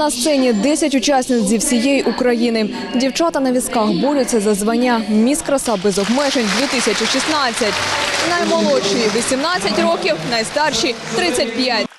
На сцені 10 учасниць зі всієї України. Дівчата на візках борються за звання «Міс краса без обмежень 2016». Наймолодші – 18 років, найстарші – 35.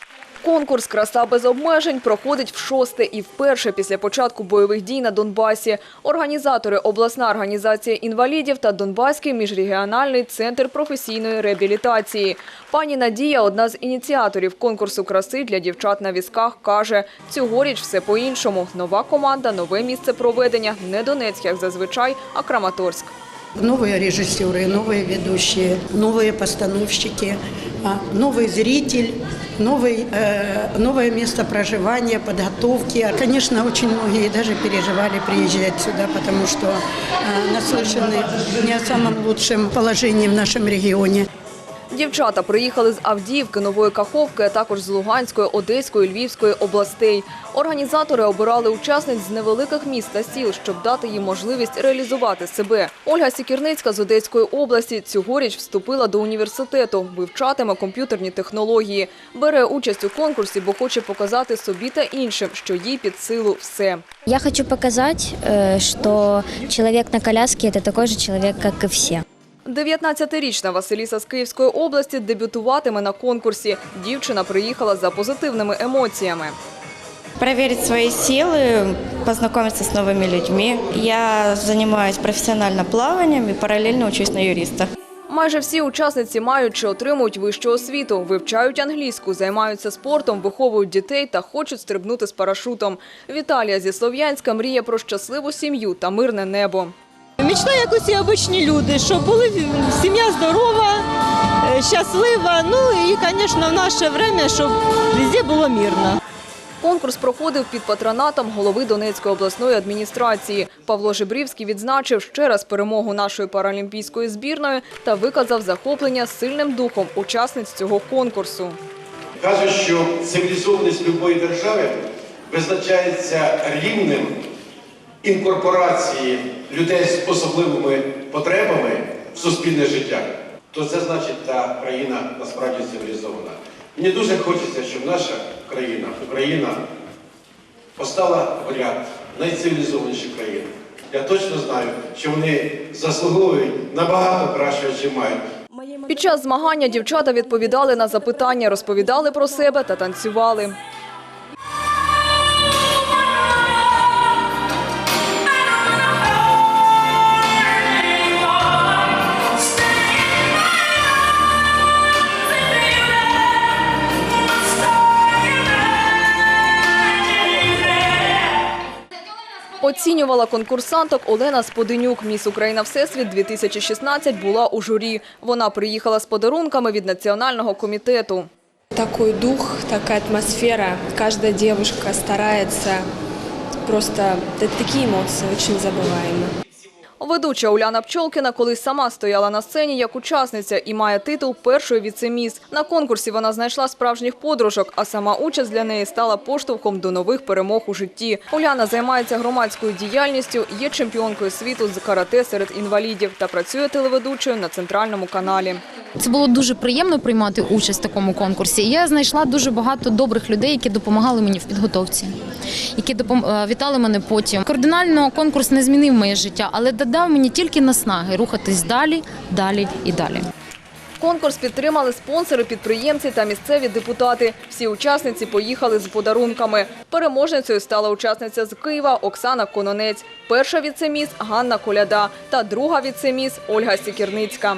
Конкурс «Краса без обмежень» проходить в шосте і вперше після початку бойових дій на Донбасі. Організатори – обласна організація інвалідів та Донбаський міжрегіональний центр професійної реабілітації. Пані Надія – одна з ініціаторів конкурсу краси для дівчат на візках, каже, цьогоріч все по-іншому. Нова команда, нове місце проведення – не Донецьк, як зазвичай, а Краматорськ. Новые режиссеры, новые ведущие, новые постановщики, а, новый зритель, новый, э, новое место проживания, подготовки. А, Конечно, очень многие даже переживали приезжать сюда, потому что э, наслышаны не о самом лучшем положении в нашем регионе. Дівчата приїхали з Авдіївки, Нової Каховки, а також з Луганської, Одеської, Львівської областей. Організатори обирали учасниць з невеликих міст та сіл, щоб дати їм можливість реалізувати себе. Ольга Сікірницька з Одеської області цьогоріч вступила до університету, вивчатиме комп'ютерні технології. Бере участь у конкурсі, бо хоче показати собі та іншим, що їй під силу все. Я хочу показать, э, что человек на это такой же человек, как и все. 19-річна Василіса з Київської області дебютуватиме на конкурсі. Дівчина приїхала за позитивними емоціями. проверить свои силы, познакомиться с новыми людьми. Я занимаюсь профессионально плаванием и параллельно учусь на юриста. Майже всі учасниці мають чи отримують вищу освіту, вивчають англійську, займаються спортом, виховують дітей та хочуть стрибнути з парашутом. Віталія зі Слов'янська мріє про щасливу сім'ю та мирне небо. Мечта, як усі обичні люди, щоб були сім'я здорова, е, щаслива. Ну і, звісно, в наше время, щоб везде було мирно. Конкурс проходив під патронатом голови Донецької обласної адміністрації. Павло Жибрівський відзначив ще раз перемогу нашої паралімпійської збірної та виказав захоплення сильним духом учасниць цього конкурсу. Кажуть, що цивілізованість любої держави визначається рівнем інкорпорації людей з особливими потребами в суспільне життя. То це значить та країна насправді цивілізована. Мені дуже хочеться, щоб наша країна, Україна, постала в ряд найцивілізованіших країн. Я точно знаю, що вони заслуговують набагато кращого, чим мають. Під час змагання дівчата відповідали на запитання, розповідали про себе та танцювали. Оцінювала конкурсанток Олена Споденюк. Міс Україна Всесвіт 2016 була у журі. Вона приїхала з подарунками від національного комітету. Такой дух, такая атмосфера. Каждая девушка старается. Просто это такие эмоции очень незабываемые. Ведуча Уляна Пчолкіна колись сама стояла на сцені як учасниця і має титул першої віцеміс. На конкурсі вона знайшла справжніх подружок, а сама участь для неї стала поштовхом до нових перемог у житті. Уляна займається громадською діяльністю, є чемпіонкою світу з карате серед інвалідів та працює телеведучою на центральному каналі. Це було дуже приємно приймати участь в такому конкурсі. Я знайшла дуже багато добрих людей, які допомагали мені в підготовці, які допом... е, вітали мене потім. Кардинально конкурс не змінив моє життя, але додав мені тільки наснаги рухатись далі, далі і далі. Конкурс підтримали спонсори, підприємці та місцеві депутати. Всі учасниці поїхали з подарунками. Переможницею стала учасниця з Києва Оксана Кононець, перша віцеміс Ганна Коляда та друга віцеміс Ольга Сікірницька.